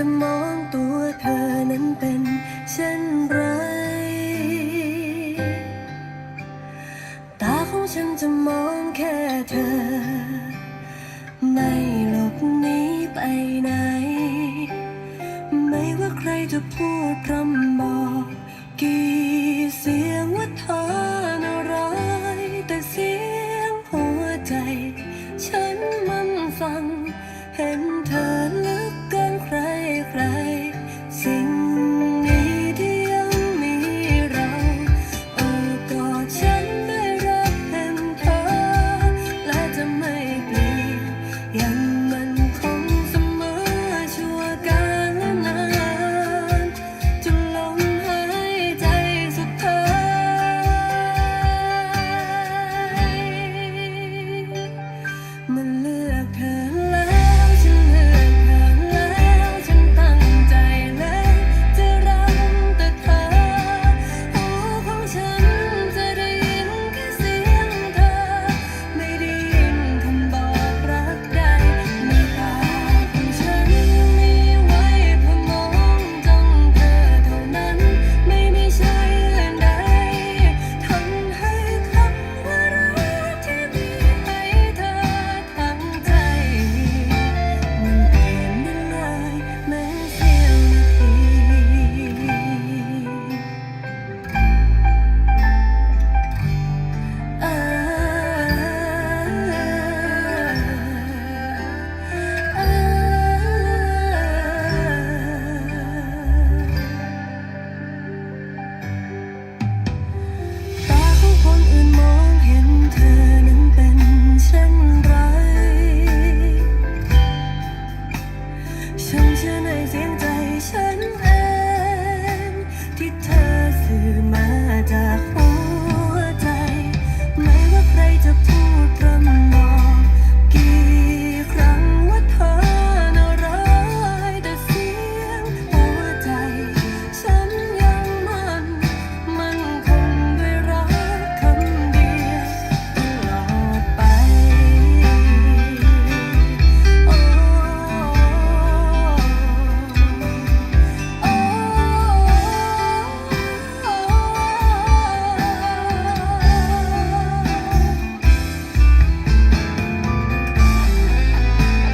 จะมองตัวเธอนั้นเป็นเช่นไร ตาของฉันจะมองแค่เธอ ไม่หลบหนีไปไหน ไม่ว่าใครจะพูดเพรา